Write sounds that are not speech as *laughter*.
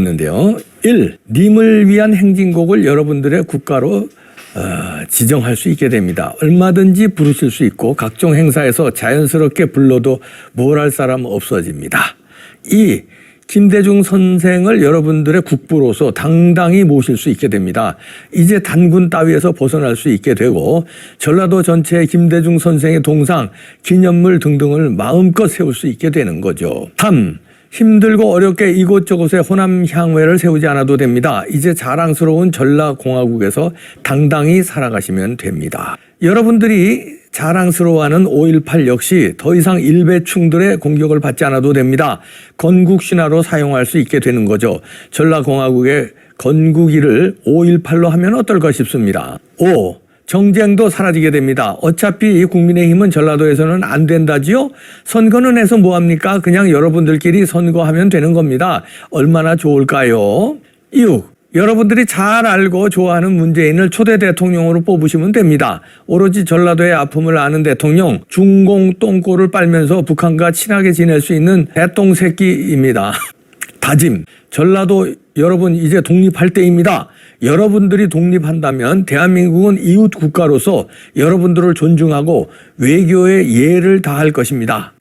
있는데요. 1. 님을 위한 행진곡을 여러분들의 국가로 어, 지정할 수 있게 됩니다. 얼마든지 부르실 수 있고 각종 행사에서 자연스럽게 불러도 뭘 할 사람 없어집니다. 2. 김대중 선생을 여러분들의 국부로서 당당히 모실 수 있게 됩니다. 이제 단군 따위에서 벗어날 수 있게 되고 전라도 전체에 김대중 선생의 동상, 기념물 등등을 마음껏 세울 수 있게 되는 거죠. 3. 힘들고 어렵게 이곳저곳에 호남 향회를 세우지 않아도 됩니다. 이제 자랑스러운 전라공화국에서 당당히 살아가시면 됩니다. 여러분들이 자랑스러워하는 5.18 역시 더 이상 일베충들의 공격을 받지 않아도 됩니다. 건국 신화로 사용할 수 있게 되는 거죠. 전라공화국의 건국일을 5.18로 하면 어떨까 싶습니다. 5. 정쟁도 사라지게 됩니다. 어차피 국민의힘은 전라도에서는 안 된다지요? 선거는 해서 뭐합니까? 그냥 여러분들끼리 선거하면 되는 겁니다. 얼마나 좋을까요? 6. 여러분들이 잘 알고 좋아하는 문재인을 초대 대통령으로 뽑으시면 됩니다. 오로지 전라도의 아픔을 아는 대통령, 중공 똥꼬를 빨면서 북한과 친하게 지낼 수 있는 대똥새끼입니다. *laughs* 다짐. 전라도 여러분 이제 독립할 때입니다. 여러분들이 독립한다면 대한민국은 이웃 국가로서 여러분들을 존중하고 외교의 예를 다할 것입니다.